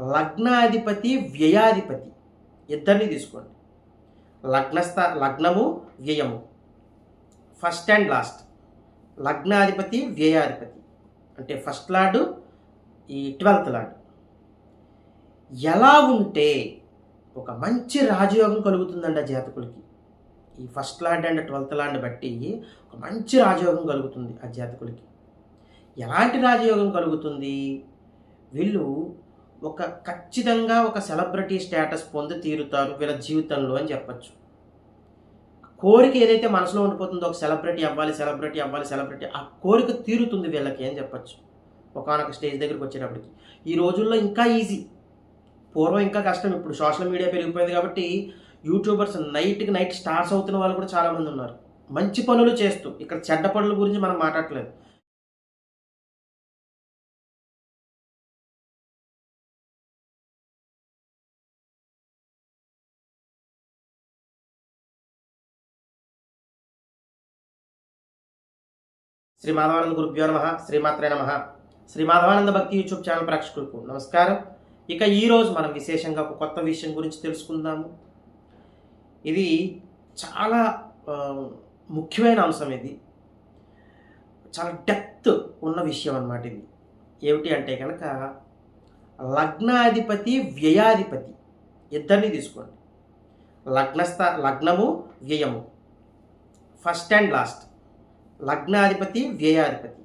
లగ్నాధిపతి వ్యయాధిపతి. ఇద్దరిని తీసుకోండి. లగ్నస్థ లగ్నము వ్యయము. First and last. లగ్నాధిపతి వ్యయాధిపతి. అంటే ఫస్ట్ లార్డు ఈ ట్వెల్త్ లార్డు. ఎలా ఉంటే ఒక మంచి రాజయోగం కలుగుతుందండి ఆ జాతకులకి. ఈ first lord and twelfth lord బట్టి ఒక మంచి రాజయోగం కలుగుతుంది ఆ జాతకులకి. ఎలాంటి రాజయోగం కలుగుతుంది? వీళ్ళు ఒక ఖచ్చితంగా ఒక సెలబ్రిటీ స్టేటస్ పొంది తీరుతారు వీళ్ళ జీవితంలో అని చెప్పచ్చు. కోరిక ఏదైతే మనసులో ఉండిపోతుందో ఒక సెలబ్రిటీ అవ్వాలి సెలబ్రిటీ అవ్వాలి సెలబ్రిటీ ఆ కోరిక తీరుతుంది వీళ్ళకి అని చెప్పచ్చు. ఒకనొక స్టేజ్ దగ్గరికి వచ్చేటప్పటికి. ఈ రోజుల్లో ఇంకా ఈజీ. పూర్వం ఇంకా కష్టం. ఇప్పుడు సోషల్ మీడియా పెరిగిపోయింది కాబట్టి యూట్యూబర్స్ నైట్కి నైట్ స్టార్స్ అవుతున్న వాళ్ళు కూడా చాలామంది ఉన్నారు. మంచి పనులు చేస్తూ ఇక్కడ చెడ్డ పనుల గురించి మనం మాట్లాడలేదు శ్రీ మాధవానంద గురుభ్యో నమ శ్రీమాత్రే నమ. శ్రీ మాధవానంద భక్తి యూట్యూబ్ ఛానల్ ప్రేక్షకులకు నమస్కారం. ఇక ఈరోజు మనం విశేషంగా ఒక కొత్త విషయం గురించి తెలుసుకుందాము. ఇది చాలా ముఖ్యమైన అంశం ఇది. చాలా డెప్త్ ఉన్న విషయం అన్నమాట ఇది. ఏమిటి అంటే కనుక లగ్నాధిపతి వ్యయాధిపతి. ఇద్దరిని తీసుకోండి. లగ్నస్థ లగ్నము వ్యయము. ఫస్ట్ అండ్ లాస్ట్ లగ్నాధిపతి వ్యయాధిపతి.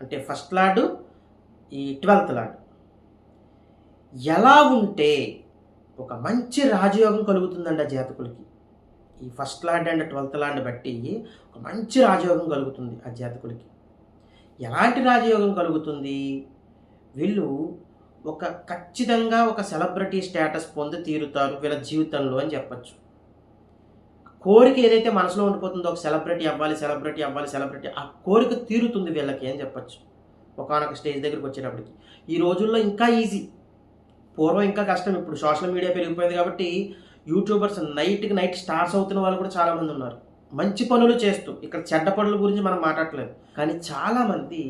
అంటే ఫస్ట్ లార్డు ఈ ట్వెల్త్ లార్డు. ఎలా ఉంటే ఒక మంచి రాజయోగం కలుగుతుందండి ఆ జాతకులకి. ఈ first lord and twelfth lord బట్టి ఒక మంచి రాజయోగం కలుగుతుంది ఆ జాతకులకి. ఎలాంటి రాజయోగం కలుగుతుంది? వీళ్ళు ఒక ఖచ్చితంగా ఒక సెలబ్రిటీ స్టేటస్ పొంది తీరుతారు వీళ్ళ జీవితంలో అని చెప్పచ్చు. కోరిక ఏదైతే మనసులో ఉండిపోతుందో ఒక సెలబ్రిటీ అవ్వాలి సెలబ్రిటీ అవ్వాలి సెలబ్రిటీ ఆ కోరిక తీరుతుంది వీళ్ళకి అని చెప్పచ్చు. ఒకనొక స్టేజ్ దగ్గరికి వచ్చేటప్పటికి. ఈ రోజుల్లో ఇంకా ఈజీ పూర్వం ఇంకా కష్టం. ఇప్పుడు సోషల్ మీడియా పెరిగిపోయింది కాబట్టి యూట్యూబర్స్ నైట్కి నైట్ స్టార్స్ అవుతున్న వాళ్ళు కూడా చాలామంది ఉన్నారు. మంచి పనులు చేస్తూ. ఇక్కడ చెడ్డ పనుల గురించి మనం మాట్లాడలేదు కానీ చాలామంది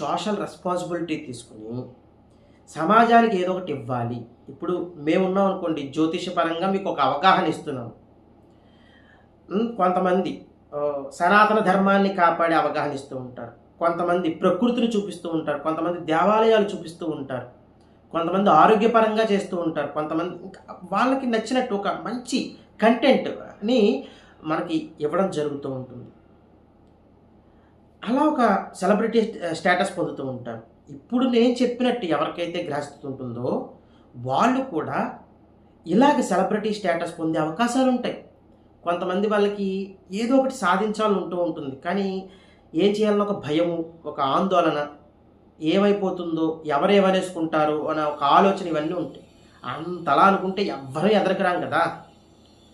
సోషల్ రెస్పాన్సిబిలిటీ తీసుకుని సమాజానికి ఏదో ఒకటి ఇవ్వాలి. ఇప్పుడు మేమున్నాం అనుకోండి జ్యోతిషపరంగా మీకు ఒక అవగాహన ఇస్తున్నాము కొంతమంది సనాతన ధర్మాన్ని కాపాడే అవగాహన ఇస్తూ ఉంటారు. కొంతమంది ప్రకృతిని చూపిస్తూ ఉంటారు. కొంతమంది దేవాలయాలు చూపిస్తూ ఉంటారు. కొంతమంది ఆరోగ్యపరంగా చేస్తూ ఉంటారు. కొంతమంది వాళ్ళకి నచ్చినట్టు ఒక మంచి కంటెంట్ని మనకి ఇవ్వడం జరుగుతూ ఉంటుంది. అలా ఒక సెలబ్రిటీ స్టేటస్ పొందుతూ ఉంటారు. ఇప్పుడు నేను చెప్పినట్టు ఎవరికైతే గ్రహిస్తుంటుందో వాళ్ళు కూడా ఇలాగ సెలబ్రిటీ స్టేటస్ పొందే అవకాశాలు ఉంటాయి కొంతమంది వాళ్ళకి ఏదో ఒకటి సాధించాలని ఉంటూ ఉంటుంది. కానీ ఏం చేయాలని ఒక భయము ఒక ఆందోళన ఏమైపోతుందో ఎవరు ఏమనేసుకుంటారో అనే ఒక ఆలోచన ఇవన్నీ ఉంటాయి. అంతలా అనుకుంటే ఎవ్వరూ ఎదరకరాం కదా.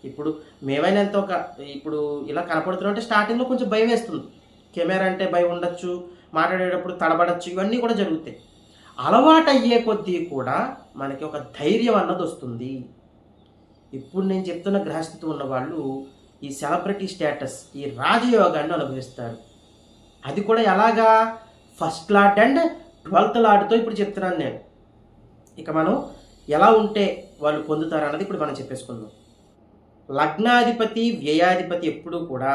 ఇప్పుడు మేమైనా ఎంతో ఒక ఇప్పుడు ఇలా కనపడుతున్నాం అంటే స్టార్టింగ్లో కొంచెం భయం వేస్తుంది. కెమెరా అంటే భయం ఉండొచ్చు మాట్లాడేటప్పుడు తడబడచ్చు ఇవన్నీ కూడా జరుగుతాయి. అలవాటు అయ్యే కొద్దీ కూడా మనకి ఒక ధైర్యం అన్నది వస్తుంది ఇప్పుడు నేను చెప్తున్న గ్రహస్థితి ఉన్న వాళ్ళు ఈ సెలబ్రిటీ స్టేటస్ ఈ రాజయోగాన్ని అనుభవిస్తారు. అది కూడా ఎలాగా? ఫస్ట్ లాట్ అండ్ ట్వెల్త్ లాట్తో ఇప్పుడు చెప్తున్నాను నేను. ఇక మనం ఎలా ఉంటే వాళ్ళు పొందుతారు అన్నది ఇప్పుడు మనం చెప్పేసుకుందాం. లగ్నాధిపతి వ్యయాధిపతి ఎప్పుడూ కూడా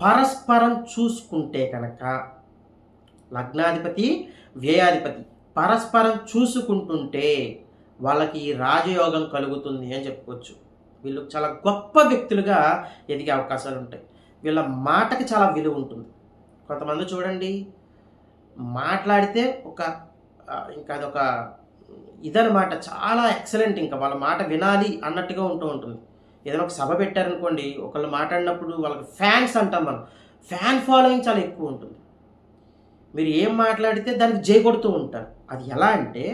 పరస్పరం చూసుకుంటే కనుక లగ్నాధిపతి వ్యయాధిపతి పరస్పరం చూసుకుంటుంటే వాళ్ళకి ఈ రాజయోగం కలుగుతుంది అని చెప్పుకోవచ్చు. వీళ్ళు చాలా గొప్ప వ్యక్తులుగా ఎదిగే అవకాశాలు ఉంటాయి వీళ్ళ మాటకి చాలా విలువ ఉంటుంది కొంతమంది చూడండి మాట్లాడితే ఒక ఇంకా అదొక ఇదనమాట చాలా ఎక్సలెంట్ ఇంకా వాళ్ళ మాట వినాలి అన్నట్టుగా ఉంటూ ఉంటుంది. ఏదైనా ఒక సభ పెట్టారనుకోండి ఒకళ్ళు మాట్లాడినప్పుడు వాళ్ళకి ఫ్యాన్స్ అంటాం మనం. ఫ్యాన్ ఫాలోయింగ్ చాలా ఎక్కువ ఉంటుంది. మీరు ఏం మాట్లాడితే దానికి జై కొడుతూ ఉంటారు. అది ఎలా అంటే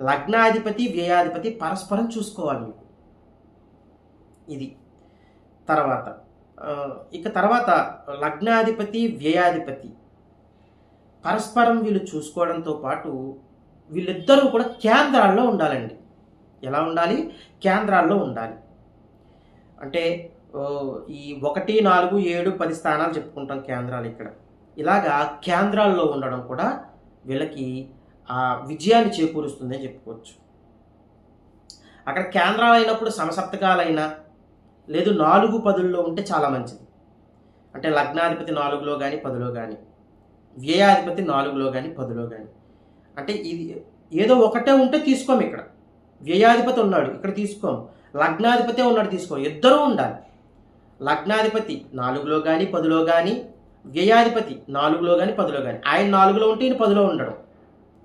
లగ్నాధిపతి వ్యయాధిపతి పరస్పరం చూసుకోవాలి. మీకు ఇది. తర్వాత ఇక తర్వాత లగ్నాధిపతి వ్యయాధిపతి. పరస్పరం వీళ్ళు చూసుకోవడంతో పాటు వీళ్ళిద్దరూ కూడా కేంద్రాల్లో ఉండాలండి. ఎలా ఉండాలి? కేంద్రాల్లో ఉండాలి. అంటే ఈ ఒకటి నాలుగు ఏడు పది స్థానాలు చెప్పుకుంటాం కేంద్రాలు ఇక్కడ. ఇలాగా కేంద్రాల్లో ఉండడం కూడా వీళ్ళకి ఆ విజయాన్ని చేకూరుస్తుందని చెప్పుకోవచ్చు. అక్కడ కేంద్రాలు అయినప్పుడు సమసప్తకాలైనా లేదు నాలుగు పదుల్లో ఉంటే చాలా మంచిది. అంటే లగ్నాధిపతి నాలుగులో కానీ పదిలో కానీ వ్యయాధిపతి నాలుగులో కానీ పదిలో కానీ అంటే ఇది ఏదో ఒకటే ఉంటే తీసుకోము ఇక్కడ. వ్యయాధిపతి ఉన్నాడు ఇక్కడ తీసుకోము లగ్నాధిపతి ఉన్నాడు తీసుకో. ఇద్దరూ ఉండాలి. లగ్నాధిపతి నాలుగులో కానీ పదిలో కానీ వ్యయాధిపతి నాలుగులో కానీ పదిలో కానీ ఆయన నాలుగులో ఉంటే ఈయన పదిలో ఉండడం.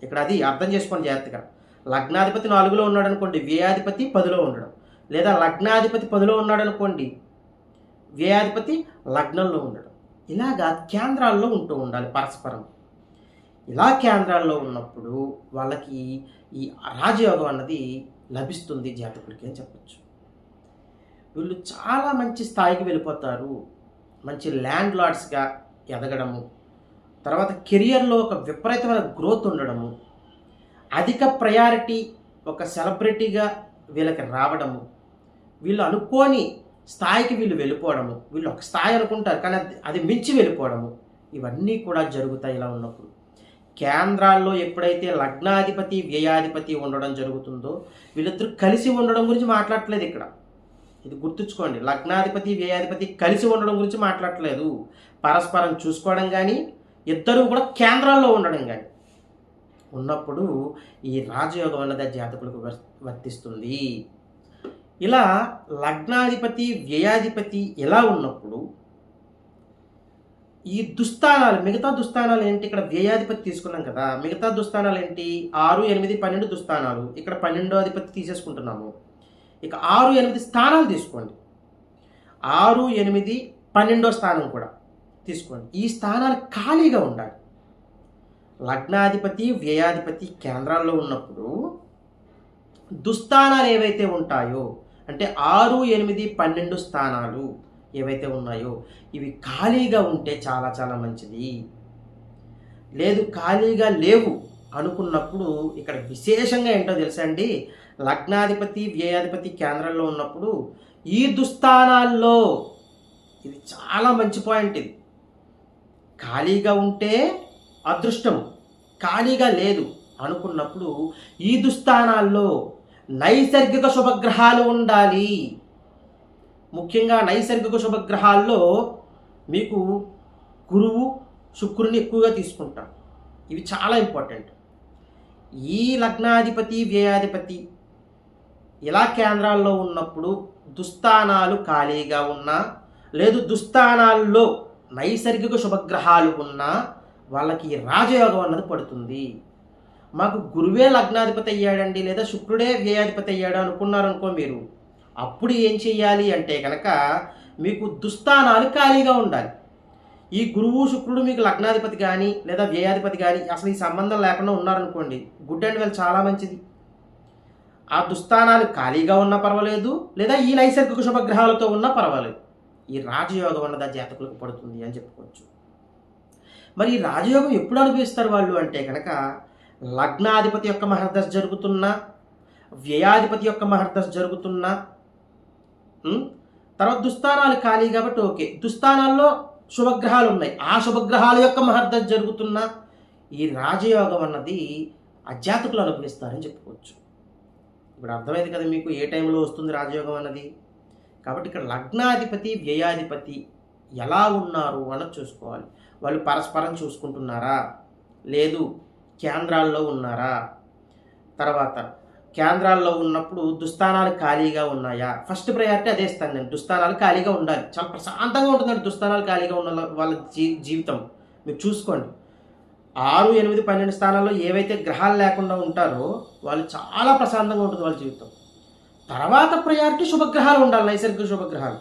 ఇక్కడ అది అర్థం చేసుకోండి జాగ్రత్తగా. లగ్నాధిపతి నాలుగులో ఉన్నాడు అనుకోండి వ్యయాధిపతి పదిలో ఉండడం. లేదా లగ్నాధిపతి పదిలో ఉన్నాడు అనుకోండి వ్యయాధిపతి లగ్నంలో ఉండడం. ఇలాగా కేంద్రాల్లో ఉంటూ ఉండాలి పరస్పరం. ఇలా కేంద్రాల్లో ఉన్నప్పుడు వాళ్ళకి ఈ రాజయోగం అన్నది లభిస్తుంది జాతకుడికి అని చెప్పచ్చు. వీళ్ళు చాలా మంచి స్థాయికి వెళ్ళిపోతారు. మంచి ల్యాండ్ లార్డ్స్గా ఎదగడము. తర్వాత కెరియర్లో ఒక విపరీతమైన గ్రోత్ ఉండడము. అధిక ప్రయారిటీ ఒక సెలబ్రిటీగా వీళ్ళకి రావడము. వీళ్ళు అనుకోని స్థాయికి వీళ్ళు వెళ్ళిపోవడము. వీళ్ళు ఒక స్థాయి అనుకుంటారు కానీ అది మించి వెళ్ళిపోవడము. ఇవన్నీ కూడా జరుగుతాయి ఇలా ఉన్నప్పుడు. కేంద్రాల్లో ఎప్పుడైతే లగ్నాధిపతి వ్యయాధిపతి ఉండడం జరుగుతుందో వీళ్ళిద్దరు కలిసి ఉండడం గురించి మాట్లాడట్లేదు ఇక్కడ. ఇది గుర్తుంచుకోండి. లగ్నాధిపతి వ్యయాధిపతి కలిసి ఉండడం గురించి మాట్లాడట్లేదు. పరస్పరం చూసుకోవడం కానీ ఇద్దరు కూడా కేంద్రాల్లో ఉండడం కానీ ఉన్నప్పుడు ఈ రాజయోగం అన్నది జాతకులకు వర్తిస్తుంది. ఇలా లగ్నాధిపతి వ్యయాధిపతి ఎలా ఉన్నప్పుడు ఈ దుస్థానాలు మిగతా దుస్థానాలు ఏంటి? ఇక్కడ వ్యయాధిపతి తీసుకున్నాం కదా. మిగతా దుస్థానాలు ఏంటి? ఆరు ఎనిమిది పన్నెండు దుస్థానాలు. ఇక్కడ పన్నెండో అధిపతి తీసేసుకుంటున్నాము. ఇక ఆరు ఎనిమిది స్థానాలు తీసుకోండి. ఆరు ఎనిమిది పన్నెండో స్థానం కూడా తీసుకోండి. ఈ స్థానాలు ఖాళీగా ఉండాలి. లగ్నాధిపతి వ్యయాధిపతి కేంద్రాల్లో ఉన్నప్పుడు దుస్థానాలు ఏవైతే ఉంటాయో అంటే ఆరు ఎనిమిది పన్నెండు స్థానాలు ఏవైతే ఉన్నాయో ఇవి ఖాళీగా ఉంటే చాలా చాలా మంచిది. లేదు ఖాళీగా లేవు అనుకున్నప్పుడు ఇక్కడ విశేషంగా ఏంటో తెలుసా అండి? లగ్నాధిపతి వ్యయాధిపతి కేంద్రంలో ఉన్నప్పుడు ఈ దుస్థానాల్లో ఇది చాలా మంచి పాయింట్ ఇది. ఖాళీగా ఉంటే అదృష్టం ఖాళీగా లేదు అనుకున్నప్పుడు ఈ దుస్థానాల్లో నైసర్గిక శుభగ్రహాలు ఉండాలి. ముఖ్యంగా నైసర్గిక శుభగ్రహాల్లో మీకు గురువు శుక్రుని ఎక్కువగా తీసుకుంటాం ఇవి చాలా ఇంపార్టెంట్. ఈ లగ్నాధిపతి వ్యయాధిపతి ఇలా కేంద్రాల్లో ఉన్నప్పుడు దుస్థానాలు ఖాళీగా ఉన్నా లేదు దుస్థానాల్లో నైసర్గిక శుభగ్రహాలు ఉన్నా వాళ్ళకి రాజయోగం అన్నది పడుతుంది. మాకు గురువే లగ్నాధిపతి అయ్యాడండి లేదా శుక్రుడే వ్యయాధిపతి అయ్యాడు అనుకున్నారనుకో మీరు. అప్పుడు ఏం చెయ్యాలి అంటే కనుక మీకు దుస్థానాలు ఖాళీగా ఉండాలి. ఈ గురువు శుక్రుడు మీకు లగ్నాధిపతి కానీ లేదా వ్యయాధిపతి కానీ అసలు ఈ సంబంధం లేకుండా ఉన్నారనుకోండి గుడ్ అండ్ వెల్ చాలా మంచిది. ఆ దుస్థానాలు ఖాళీగా ఉన్నా పర్వాలేదు లేదా ఈ నైసర్గిక శుభగ్రహాలతో ఉన్నా పర్వాలేదు. ఈ రాజయోగం అన్నది ఆ జాతకులకు పడుతుంది అని చెప్పుకోవచ్చు. మరి ఈ రాజయోగం ఎప్పుడు అనుభవిస్తారు వాళ్ళు అంటే కనుక లగ్నాధిపతి యొక్క మహర్దశ జరుగుతున్నా వ్యయాధిపతి యొక్క మహర్దశ జరుగుతున్నా తర్వాత దుస్థానాలు ఖాళీ కాబట్టి ఓకే. దుస్థానాల్లో శుభగ్రహాలు ఉన్నాయి ఆ శుభగ్రహాల యొక్క మహర్దశ జరుగుతున్నా ఈ రాజయోగం అన్నది అజాతకులు అనుభవిస్తారని చెప్పుకోవచ్చు. ఇప్పుడు అర్థమైంది కదా మీకు ఏ టైంలో వస్తుంది రాజయోగం అన్నది? కాబట్టి ఇక్కడ లగ్నాధిపతి వ్యయాధిపతి ఎలా ఉన్నారు అన్నది చూసుకోవాలి. వాళ్ళు పరస్పరం చూసుకుంటున్నారా? లేదు. కేంద్రాల్లో ఉన్నారా? తర్వాత కేంద్రాల్లో ఉన్నప్పుడు దుస్థానాలు ఖాళీగా ఉన్నాయా? ఫస్ట్ ప్రయారిటీ అదే ఇస్తాను నేను. దుస్థానాలు ఖాళీగా ఉండాలి. చాలా ప్రశాంతంగా ఉంటుందండి దుస్థానాలు ఖాళీగా ఉన్న వాళ్ళ జీ జీవితం. మీరు చూసుకోండి. ఆరు ఎనిమిది పన్నెండు స్థానాల్లో ఏవైతే గ్రహాలు లేకుండా ఉంటారో వాళ్ళు చాలా ప్రశాంతంగా ఉంటుంది వాళ్ళ జీవితం. తర్వాత ప్రయారిటీ శుభగ్రహాలు ఉండాలి. నైసర్గిక శుభగ్రహాలు.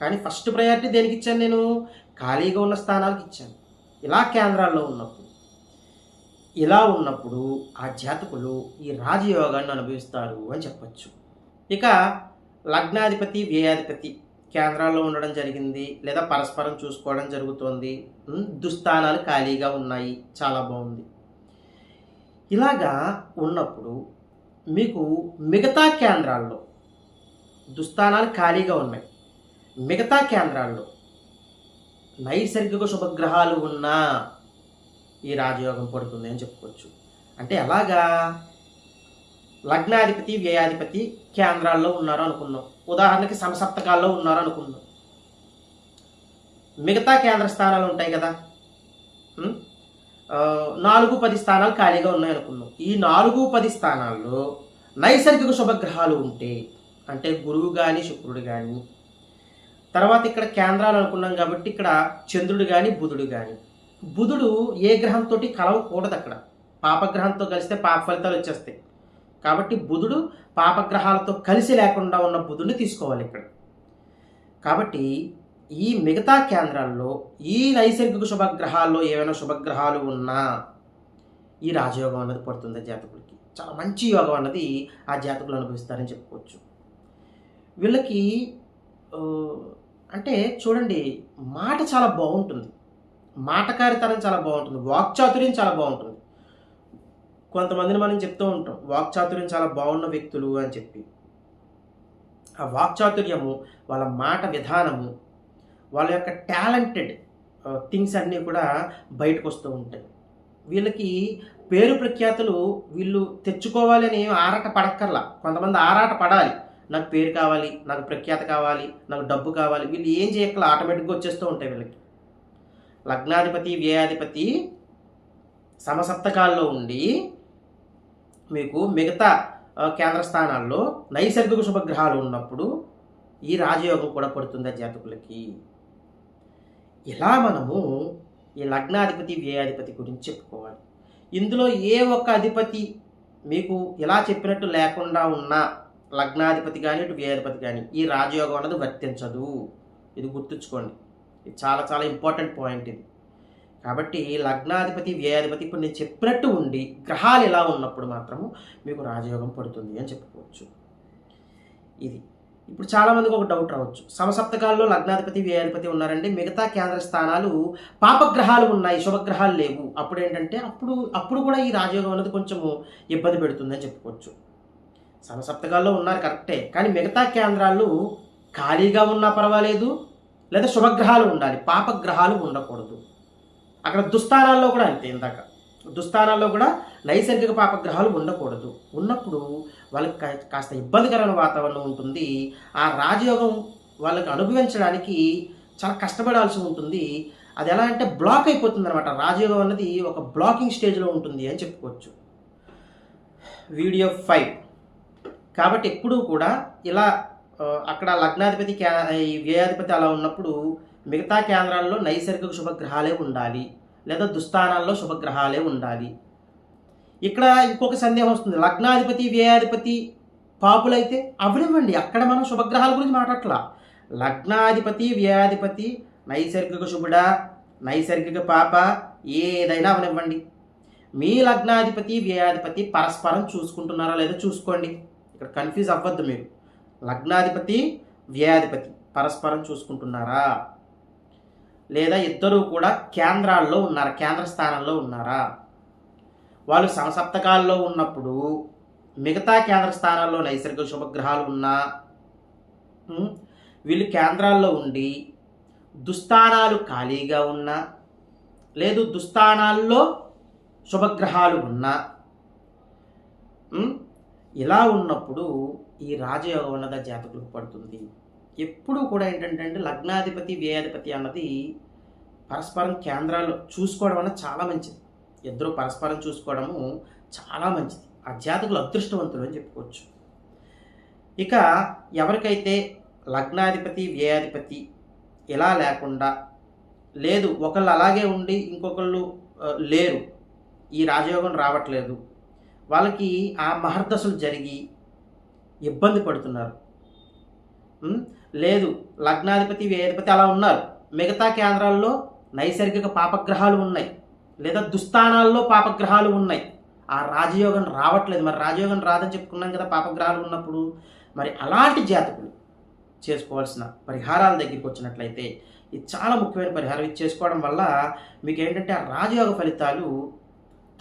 కానీ ఫస్ట్ ప్రయారిటీ దేనికి ఇచ్చాను నేను? ఖాళీగా ఉన్న స్థానాలకు ఇచ్చాను. ఇలా కేంద్రాల్లో ఉన్నప్పుడు. ఇలా ఉన్నప్పుడు ఆ జాతకులు ఈ రాజయోగాన్ని అనుభవిస్తారు అని చెప్పచ్చు. ఇక లగ్నాధిపతి వ్యయాధిపతి కేంద్రాల్లో ఉండడం జరిగింది లేదా పరస్పరం చూసుకోవడం జరుగుతోంది. దుస్థానాలు ఖాళీగా ఉన్నాయి. చాలా బాగుంది. ఇలాగా ఉన్నప్పుడు మీకు మిగతా కేంద్రాల్లో దుస్థానాలు ఖాళీగా ఉన్నాయి. మిగతా కేంద్రాల్లో నైసర్గిక శుభగ్రహాలు ఉన్నా ఈ రాజయోగం పడుతుంది అని చెప్పుకోవచ్చు. అంటే ఎలాగా? లగ్నాధిపతి వ్యయాధిపతి కేంద్రాల్లో ఉన్నారు అనుకుందాం. ఉదాహరణకి సమసప్తకాల్లో ఉన్నారు అనుకుందాం. మిగతా కేంద్ర స్థానాలు ఉంటాయి కదా? నాలుగు పది స్థానాలు ఖాళీగా ఉన్నాయి అనుకుందాం. ఈ నాలుగు పది స్థానాల్లో నైసర్గిక శుభగ్రహాలు ఉంటే అంటే గురువు కానీ శుక్రుడు కానీ తర్వాత ఇక్కడ కేంద్రాలు అనుకున్నాం కాబట్టి ఇక్కడ చంద్రుడు కానీ బుధుడు కానీ బుధుడు ఏ గ్రహంతో కలవకూడదు అక్కడ పాపగ్రహంతో కలిస్తే పాప ఫలితాలు వచ్చేస్తాయి. కాబట్టి బుధుడు పాపగ్రహాలతో కలిసి లేకుండా ఉన్న బుధుడిని తీసుకోవాలి ఇక్కడ. కాబట్టి ఈ మిగతా కేంద్రాల్లో ఈ నైసర్గిక శుభగ్రహాల్లో ఏమైనా శుభగ్రహాలు ఉన్నా ఈ రాజయోగం అన్నది పడుతుంది ఆ జాతకులకి చాలా మంచి యోగం అన్నది ఆ జాతకులు అనుభవిస్తారని చెప్పుకోవచ్చు. వీళ్ళకి అంటే చూడండి మాట చాలా బాగుంటుంది. మాటకారితనం చాలా బాగుంటుంది వాక్చాతుర్యం చాలా బాగుంటుంది. కొంతమందిని మనం చెప్తూ ఉంటాం వాక్చాతుర్యం చాలా బాగున్న వ్యక్తులు అని చెప్పి. ఆ వాక్చాతుర్యము వాళ్ళ మాట విధానము వాళ్ళ యొక్క టాలెంటెడ్ థింగ్స్ అన్నీ కూడా బయటకు వస్తూ ఉంటాయి. వీళ్ళకి పేరు ప్రఖ్యాతులు వీళ్ళు తెచ్చుకోవాలి అని ఆరాట పడక్కర్లా. కొంతమంది ఆరాట పడాలి. నాకు పేరు కావాలి నాకు ప్రఖ్యాత కావాలి నాకు డబ్బు కావాలి వీళ్ళు ఏం చేయక్కల ఆటోమేటిక్గా వచ్చేస్తూ ఉంటాయి వీళ్ళకి. లగ్నాధిపతి వ్యయాధిపతి సమసప్తకాల్లో ఉండి మీకు మిగతా కేంద్ర స్థానాల్లో నైసర్గిక శుభగ్రహాలు ఉన్నప్పుడు ఈ రాజయోగం కూడా పడుతుంది జాతకులకి. ఇలా మనము ఈ లగ్నాధిపతి వ్యయాధిపతి గురించి చెప్పుకోవాలి. ఇందులో ఏ ఒక్క అధిపతి మీకు ఇలా చెప్పినట్టు లేకుండా ఉన్న లగ్నాధిపతి కానీ ఇటు వ్యయాధిపతి కానీ ఈ రాజయోగం అన్నది వర్తించదు. ఇది గుర్తుంచుకోండి. ఇది చాలా చాలా ఇంపార్టెంట్ పాయింట్ ఇది. కాబట్టి లగ్నాధిపతి వ్యయాధిపతి ఇప్పుడు నేను చెప్పినట్టు ఉండి గ్రహాలు ఎలా ఉన్నప్పుడు మాత్రము మీకు రాజయోగం పడుతుంది అని చెప్పుకోవచ్చు. ఇది. ఇప్పుడు చాలామందికి ఒక డౌట్ రావచ్చు. సమసప్తకాల్లో లగ్నాధిపతి వ్యయాధిపతి ఉన్నారండి. మిగతా కేంద్ర స్థానాలు పాపగ్రహాలు ఉన్నాయి శుభగ్రహాలు లేవు. అప్పుడు ఏంటంటే అప్పుడు అప్పుడు కూడా ఈ రాజయోగం అనేది కొంచెము ఇబ్బంది పెడుతుందని చెప్పుకోవచ్చు. సమసప్తకాల్లో ఉన్నారు కరెక్టే. కానీ మిగతా కేంద్రాలు ఖాళీగా ఉన్నా పర్వాలేదు. లేదా శుభగ్రహాలు ఉండాలి పాపగ్రహాలు ఉండకూడదు. అక్కడ దుస్థానాల్లో కూడా అంతే ఇందాక. దుస్థానాల్లో కూడా నైసర్గిక పాపగ్రహాలు ఉండకూడదు. ఉన్నప్పుడు వాళ్ళకి కాస్త ఇబ్బందికరమైన వాతావరణం ఉంటుంది. ఆ రాజయోగం వాళ్ళకి అనుభవించడానికి చాలా కష్టపడాల్సి ఉంటుంది. అది ఎలా అంటే బ్లాక్ అయిపోతుంది అనమాట రాజయోగం అన్నది ఒక బ్లాకింగ్ స్టేజ్లో ఉంటుంది అని చెప్పుకోవచ్చు. Video five. కాబట్టి ఎప్పుడూ కూడా ఇలా అక్కడ లగ్నాధిపతి ఈ వ్యయాధిపతి అలా ఉన్నప్పుడు మిగతా కేంద్రాల్లో నైసర్గిక శుభగ్రహాలే ఉండాలి లేదా దుస్థానాల్లో శుభగ్రహాలే ఉండాలి. ఇక్కడ ఇంకొక సందేహం వస్తుంది. లగ్నాధిపతి వ్యయాధిపతి పాపులైతే అవనివ్వండి. అక్కడ మనం శుభగ్రహాల గురించి మాట్లాడట్లా. లగ్నాధిపతి వ్యయాధిపతి నైసర్గిక శుభుడ నైసర్గిక పాప ఏదైనా అవనివ్వండి. మీ లగ్నాధిపతి వ్యయాధిపతి పరస్పరం చూసుకుంటున్నారా లేదా చూసుకోండి. ఇక్కడ కన్ఫ్యూజ్ అవ్వద్దు మీరు. లగ్నాధిపతి వ్యయాధిపతి. పరస్పరం చూసుకుంటున్నారా? లేదా ఇద్దరూ కూడా కేంద్రాల్లో ఉన్నారా? కేంద్ర స్థానంలో ఉన్నారా? వాళ్ళు సమసప్తకాల్లో ఉన్నప్పుడు మిగతా కేంద్ర స్థానాల్లో నైసర్గిక శుభగ్రహాలు ఉన్నా వీళ్ళు కేంద్రాల్లో ఉండి దుస్థానాలు ఖాళీగా ఉన్నా లేదు దుస్థానాల్లో శుభగ్రహాలు ఉన్నా ఇలా ఉన్నప్పుడు ఈ రాజయోగం అన్నది జాతకులకు పడుతుంది. ఎప్పుడూ కూడా ఏంటంటే అంటే లగ్నాధిపతి వ్యయాధిపతి అన్నది పరస్పరం కేంద్రాలు చూసుకోవడం అన్నది చాలా మంచిది. ఇద్దరు పరస్పరం చూసుకోవడము చాలా మంచిది. ఆ జాతకులు అదృష్టవంతులు అని చెప్పుకోవచ్చు. ఇక ఎవరికైతే లగ్నాధిపతి వ్యయాధిపతి ఇలా లేకుండా లేదు ఒకళ్ళు అలాగే ఉండి ఇంకొకళ్ళు లేరు ఈ రాజయోగం రావట్లేదు వాళ్ళకి ఆ మహర్దశలు జరిగి ఇబ్బంది పడుతున్నారు. లేదు లగ్నాధిపతి వ్యయాధిపతి అలా ఉన్నారు. మిగతా కేంద్రాల్లో నైసర్గిక పాపగ్రహాలు ఉన్నాయి. లేదా దుస్థానాల్లో పాపగ్రహాలు ఉన్నాయి. ఆ రాజయోగం రావట్లేదు. మరి రాజయోగం రాదని చెప్పుకున్నాం కదా పాపగ్రహాలు ఉన్నప్పుడు. మరి అలాంటి జాతకులు చేసుకోవాల్సిన పరిహారాల దగ్గరికి వచ్చినట్లయితే ఇది చాలా ముఖ్యమైన పరిహారం. ఇది చేసుకోవడం వల్ల మీకు ఏంటంటే ఆ రాజయోగ ఫలితాలు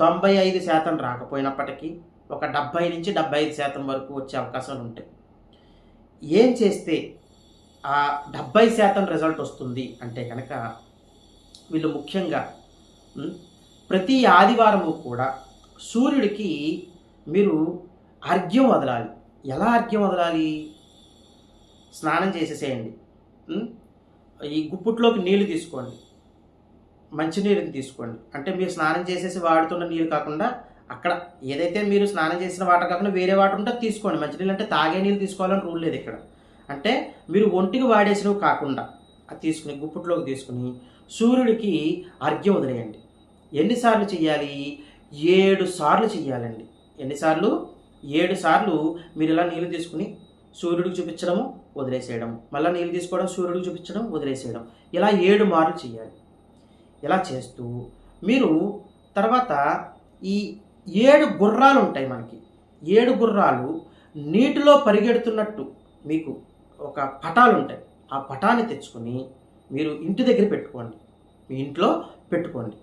తొంభై ఐదు శాతం రాకపోయినప్పటికీ ఒక డెబ్భై నుంచి డెబ్బై ఐదు శాతం వరకు వచ్చే అవకాశాలు ఉంటాయి. ఏం చేస్తే ఆ డెబ్బై శాతం రిజల్ట్ వస్తుంది అంటే కనుక వీళ్ళు ముఖ్యంగా ప్రతి ఆదివారము కూడా సూర్యుడికి మీరు అర్ఘ్యం వదలాలి. ఎలా అర్ఘ్యం వదలాలి? స్నానం చేసేసేయండి. ఈ గుప్పుట్లోకి నీళ్ళు తీసుకోండి. మంచినీరుని తీసుకోండి. అంటే మీరు స్నానం చేసేసి వాడుతున్న నీళ్ళు కాకుండా అక్కడ ఏదైతే మీరు స్నానం చేసిన వాటర్ కాకుండా వేరే వాటర్ ఉంటే తీసుకోండి. మంచినీళ్ళు అంటే తాగే నీళ్ళు తీసుకోవాలని రూల్ లేదు ఇక్కడ. అంటే మీరు ఒంటికి వాడేసినవి కాకుండా అది తీసుకుని గుప్పుట్లోకి తీసుకుని సూర్యుడికి అర్ఘ్యం వదిలేయండి. ఎన్నిసార్లు చేయాలి ఏడు సార్లు చేయాలండి ఎన్నిసార్లు? ఏడు సార్లు మీరు ఇలా నీళ్ళు తీసుకుని సూర్యుడికి చూపించడము వదిలేసేయడం మళ్ళీ నీళ్ళు తీసుకోవడం సూర్యుడికి చూపించడం వదిలేసేయడం. ఇలా ఏడు మార్లు చేయాలి ఇలా చేస్తూ మీరు తర్వాత ఈ ఏడు గుర్రాలు ఉంటాయి మనకి. ఏడు గుర్రాలు నీటిలో పరిగెడుతున్నట్టు మీకు ఒక పటాలు ఉంటాయి. ఆ పటాన్ని తెచ్చుకొని మీరు ఇంటి దగ్గర పెట్టుకోండి. మీ ఇంట్లో పెట్టుకోండి.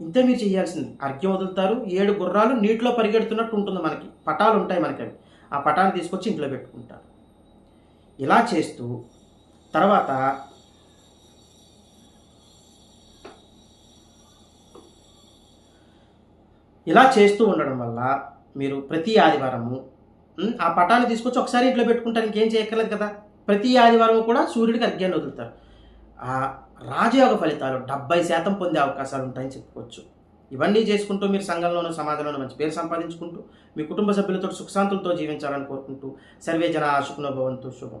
ఇంతే మీరు చేయాల్సింది. అర్ఘ్యం వదులుతారు. ఏడు గుర్రాలు నీటిలో పరిగెడుతున్నట్టు ఉంటుంది మనకి. పటాలు ఉంటాయి మనకి అవి. ఆ పటాన్ని తీసుకొచ్చి ఇంట్లో పెట్టుకుంటారు. ఇలా చేస్తూ తర్వాత ఇలా చేస్తూ ఉండడం వల్ల మీరు ప్రతి ఆదివారము ఆ పటాన్ని తీసుకొచ్చి ఒకసారి ఇంట్లో పెట్టుకుంటారు ఇంకేం చేయక్కర్లేదు కదా? ప్రతి ఆదివారం కూడా సూర్యుడికి అర్ఘ్యాన్ని వదులుతారు. ఆ రాజయోగ ఫలితాలు డెబ్బై శాతం పొందే అవకాశాలు ఉంటాయని చెప్పుకోవచ్చు. ఇవన్నీ చేసుకుంటూ మీరు సంఘంలోనూ సమాజంలోనూ మంచి పేరు సంపాదించుకుంటూ మీ కుటుంబ సభ్యులతో సుఖశాంతులతో జీవించాలని కోరుకుంటూ సర్వే జన సుఖనోభవంతు శుభం.